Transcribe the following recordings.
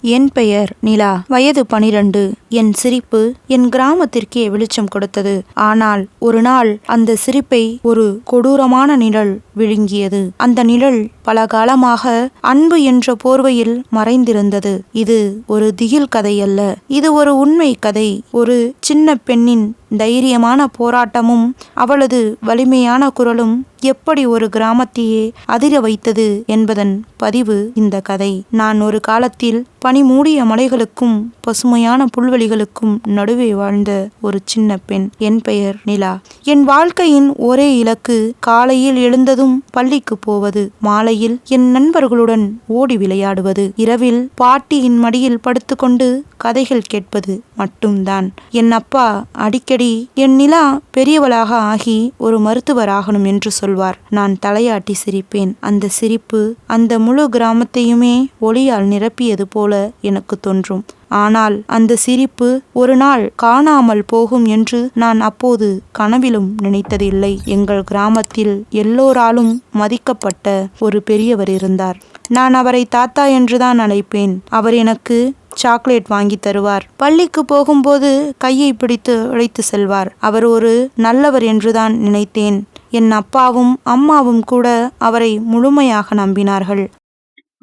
என் பெயர் நிலா. வயது பனிரெண்டு. என் சிரிப்பு என் கிராமத்திற்கே வெளிச்சம் கொடுத்தது. ஆனால் ஒரு நாள் அந்த சிரிப்பை ஒரு கொடூரமான நிழல் விழுங்கியது. அந்த நிழல் பல காலமாக அன்பு என்ற போர்வையில் மறைந்திருந்தது. இது ஒரு திகில் கதை அல்ல இது ஒரு உண்மை கதை. ஒரு சின்ன பெண்ணின் தைரியமான போராட்டமும் அவளது வலிமையான குரலும் எப்படி ஒரு கிராமத்தையே அதிர வைத்தது என்பதன் பதிவு இந்த கதை. நான் ஒரு காலத்தில் பனி மூடிய மலைகளுக்கும் பசுமையான புல்வெளிகளுக்கும் நடுவே வாழ்ந்த ஒரு சின்ன பெண். என் பெயர் நிலா. என் வாழ்க்கையின் ஒரே இலக்கு காலையில் எழுந்ததும் பள்ளிக்கு போவது மாலையில் என் நண்பர்களுடன் ஓடி விளையாடுவது இரவில் பாட்டியின் மடியில் படுத்துக்கொண்டு கதைகள் கேட்பது மட்டும்தான். என் அப்பா அடிக்கடி என் நிலா பெரியவளாக ஆகி ஒரு மருத்துவராகணும் என்று சொல்வார். நான் தலையாட்டி சிரிப்பேன். அந்த சிரிப்பு அந்த முழு கிராமத்தையுமே ஒளியால் நிரப்பியது போல எனக்கு தோன்றும். ஆனால் அந்த சிரிப்பு ஒரு நாள் காணாமல் போகும் என்று நான் அப்போது கனவிலும் நினைத்ததில்லை. எங்கள் கிராமத்தில் எல்லோராலும் மதிக்கப்பட்ட ஒரு பெரியவர் இருந்தார். நான் அவரை தாத்தா என்றுதான் அழைப்பேன். அவர் எனக்கு சாக்லேட் வாங்கி தருவார். பள்ளிக்கு போகும்போது கையை பிடித்து அழைத்து செல்வார். அவர் ஒரு நல்லவர் என்றுதான் நினைத்தேன். என் அப்பாவும் அம்மாவும் கூட அவரை முழுமையாக நம்பினார்கள்.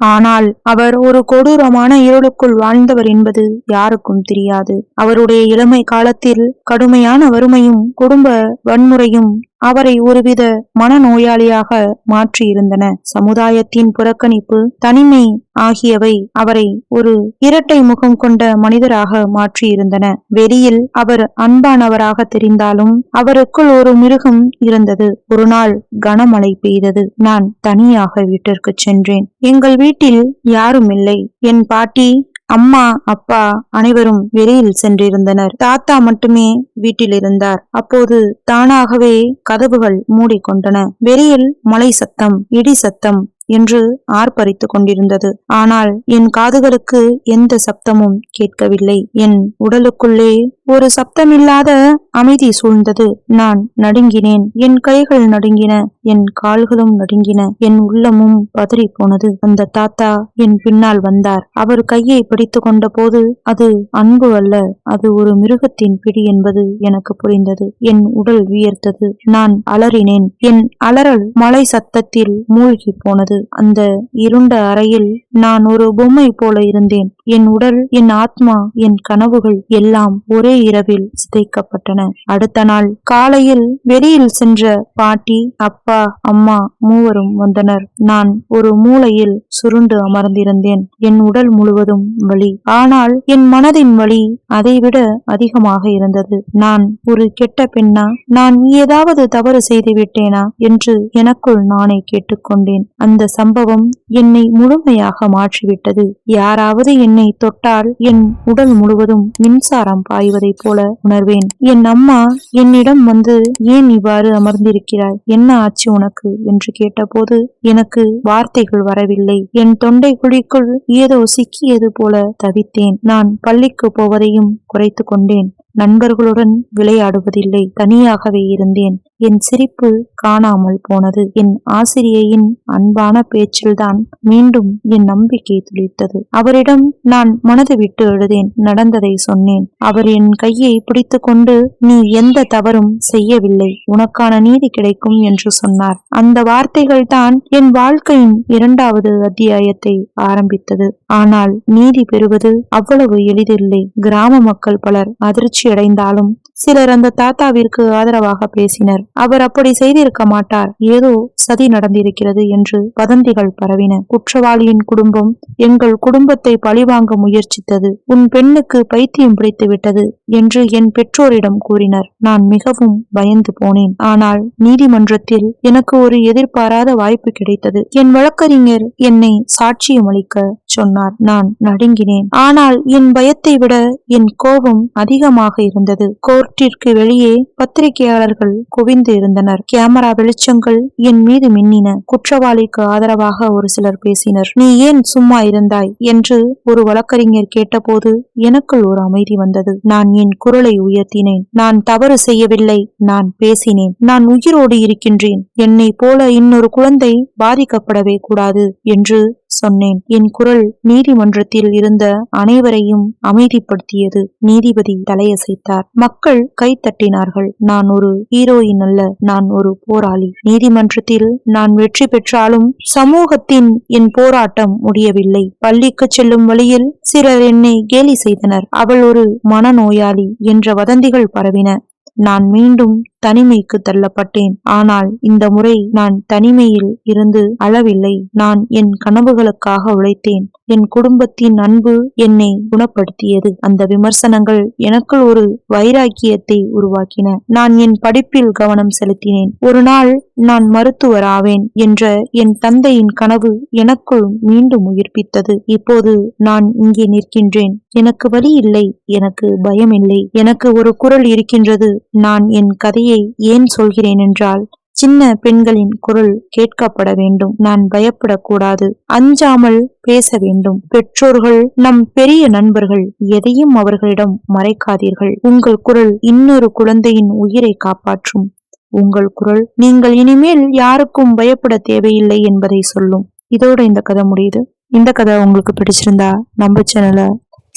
ஆனால் அவர் ஒரு கொடூரமான இருளுக்குள் வாழ்ந்தவர் என்பது யாருக்கும் தெரியாது. அவருடைய இளமை காலத்தில் கடுமையான வறுமையும் குடும்ப வன்முறையும் அவரை ஒருவித மனநோயாளியாக மாற்றியிருந்தன. சமுதாயத்தின் புறக்கணிப்பு தனிமை ஆகியவை அவரை ஒரு இரட்டை முகம் கொண்ட மனிதராக மாற்றியிருந்தன. வெளியில் அவர் அன்பானவராக தெரிந்தாலும் அவருக்குள் ஒரு மிருகம் இருந்தது. ஒரு நாள் கனமழை பெய்தது. நான் தனியாக வீட்டிற்கு சென்றேன். எங்கள் வீட்டில் யாரும் இல்லை. என் பாட்டி அம்மா அப்பா அனைவரும் வெளியில் சென்றிருந்தனர். தாத்தா மட்டுமே வீட்டில் இருந்தார் அப்போது தானாகவே கதவுகள் மூடிக்கொண்டன. வெளியில் மலை சத்தம் இடி சத்தம் என்று ஆர்ப்பரித்து கொண்டிருந்தது. ஆனால் என் காதுகளுக்கு எந்த சப்தமும் கேட்கவில்லை. என் உடலுக்குள்ளே ஒரு சப்தமில்லாத அமைதி சூழ்ந்தது. நான் நடுங்கினேன். என் கைகள் நடுங்கின. என் கால்களும் நடுங்கின. என் உள்ளமும் பதறி போனது அந்த தாத்தா என் பின்னால் வந்தார். அவர் கையை பிடித்து கொண்ட போது அது அன்பு அல்ல. அது ஒரு மிருகத்தின் பிடி என்பது எனக்கு புரிந்தது. என் உடல் வியர்த்தது. நான் அலறினேன். என் அலறல் மலை சத்தத்தில் மூழ்கி போனது. அந்த இருண்ட அறையில் நான் ஒரு பொம்மை போல இருந்தேன். என் உடல் என் ஆத்மா என் கனவுகள் எல்லாம் ஒரே இரவில் சிதைக்கப்பட்டன. அடுத்த நாள் காலையில் வெளியில் சென்ற பாட்டி அப்பா அம்மா மூவரும் வந்தனர். நான் ஒரு மூலையில் சுருண்டு அமர்ந்திருந்தேன். என் உடல் முழுவதும் வலி. ஆனால் என் மனதின் வலி அதைவிட அதிகமாக இருந்தது. நான் ஒரு கெட்ட பெண்ணா? நான் ஏதாவது தவறு செய்து விட்டேனா? என்று எனக்குள் நானே கேட்டுக்கொண்டேன். அந்த சம்பவம் என்னை முழுமையாக மாற்றிவிட்டது. யாராவது என் என்னை தொட்டால் என் உடல் முழுவதும் மின்சாரம் பாய்வதைப் போல உணர்வேன். என் அம்மா என்னிடம் வந்து ஏன் இவ்வாறு அமர்ந்திருக்கிறாய்? என்ன ஆச்சு உனக்கு? என்று கேட்டபோது எனக்கு வார்த்தைகள் வரவில்லை. என் தொண்டை குழிக்குள் ஏதோ சிக்கியது போல தவித்தேன். நான் பள்ளிக்கு போவதையும் குறைத்து கொண்டேன். நண்பர்களுடன் விளையாடுவதில்லை. தனியாகவே இருந்தேன். என் சிரிப்பு காணாமல் போனது. என் ஆசிரியையின் அன்பான பேச்சில்தான் மீண்டும் என் நம்பிக்கை துளித்தது. அவரிடம் நான் மனது விட்டு எழுதேன். நடந்ததை சொன்னேன். அவர் என் கையை பிடித்து கொண்டு நீ எந்த தவறும் செய்யவில்லை. உனக்கான நீதி கிடைக்கும் என்று சொன்னார். அந்த வார்த்தைகள் தான் என் வாழ்க்கையின் இரண்டாவது அத்தியாயத்தை ஆரம்பித்தது. ஆனால் நீதி பெறுவது அவ்வளவு எளிதில்லை. கிராம மக்கள் பலர் அதிர்ச்சி அடைந்தாலும் சிலர் அந்த தாத்தாவிற்கு ஆதரவாக பேசினர். அவர் அப்படி செய்திருக்க மாட்டார். ஏதோ சதி நடந்திருக்கிறது என்று வதந்திகள் பரவின. குற்றவாளியின் குடும்பம் எங்கள் குடும்பத்தை பழிவாங்க முயற்சித்தது. உன் பெண்ணுக்கு பைத்தியம் பிடித்து விட்டது என்று என் பெற்றோரிடம் கூறினர். நான் மிகவும் பயந்து போனேன். ஆனால் நீதிமன்றத்தில் எனக்கு ஒரு எதிர்பாராத வாய்ப்பு கிடைத்தது. என் வழக்கறிஞர் என்னை சாட்சியம் அளிக்க சொன்னார். நான் நடுங்கினேன். ஆனால் என் பயத்தை விட என் கோபம் அதிகமாக இருந்தது. கோர்ட்டிற்கு வெளியே பத்திரிகையாளர்கள் குவிந்து இருந்தனர். கேமரா வெளிச்சங்கள் என் மீது மின்னின. குற்றவாளிக்கு ஆதரவாக ஒரு சிலர் பேசினர். நீ ஏன் சும்மா இருந்தாய்? என்று ஒரு வழக்கறிஞர் கேட்டபோது எனக்குள் ஒரு அமைதி வந்தது. நான் என் குரலை உயர்த்தினேன். நான் தவறு செய்யவில்லை. நான் பேசினேன். நான் உயிரோடு இருக்கின்றேன். என்னை போல இன்னொரு குழந்தை பாதிக்கப்படவே கூடாது என்று சொன்னேன். என் குரல் நீதிமன்றத்தில் இருந்த அனைவரையும் அமைதிப்படுத்தியது. நீதிபதி தலையசைத்தார். மக்கள் கைத்தட்டினார்கள் நான் ஒரு ஹீரோயின் அல்ல. நான் ஒரு போராளி. நீதிமன்றத்தில் நான் வெற்றி பெற்றாலும் சமூகத்தின் என் போராட்டம் முடியவில்லை. பள்ளிக்கு செல்லும் வழியில் சிலர் என்னை கேலி செய்தனர். அவள் ஒரு மனநோயாளி என்ற வதந்திகள் பரவின. நான் மீண்டும் தனிமைக்கு தள்ளப்பட்டேன். ஆனால் இந்த முறை நான் தனிமையில் இருந்து அளவில்லை நான் என் கனவுகளுக்காக உழைத்தேன். என் குடும்பத்தின் அன்பு என்னை குணப்படுத்தியது. அந்த விமர்சனங்கள் எனக்குள் ஒரு வைராக்கியத்தை உருவாக்கின. நான் என் படிப்பில் கவனம் செலுத்தினேன். ஒரு நாள் நான் மருத்துவர் ஆவேன் என்ற என் தந்தையின் கனவு எனக்குள் மீண்டும் உயிர்ப்பித்தது. இப்போது நான் இங்கே நிற்கின்றேன். எனக்கு வழி இல்லை. எனக்கு பயம் இல்லை. எனக்கு ஒரு குரல் இருக்கின்றது. நான் என் கதையை ஏன் சொல்கிறேன் என்றால் சின்ன பெண்களின் குரல் கேட்கப்பட வேண்டும். நான் பயப்படக்கூடாது. அஞ்சாமல் பேச வேண்டும். பெற்றோர்கள் நம் பெரிய நண்பர்கள் எதையும் அவர்களிடம் மறைக்காதீர்கள். உங்கள் குரல் இன்னொரு குழந்தையின் உயிரை காப்பாற்றும். உங்கள் குரல் நீங்கள் இனிமேல் யாருக்கும் பயப்பட தேவையில்லை என்பதை சொல்லும். இதோட இந்த கதை முடியுது. இந்த கதை உங்களுக்கு பிடிச்சிருந்தா நம்ம சேனலை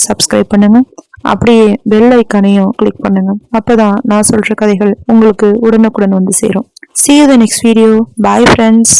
சப்ஸ்கிரைப் பண்ணுங்க. அப்படியே பெல் ஐக்கானையும் கிளிக் பண்ணுங்க. அப்பதான் நான் சொல்ற கதைகள் உங்களுக்கு உடனுக்குடன் வந்து சேரும். See you the next video bye friends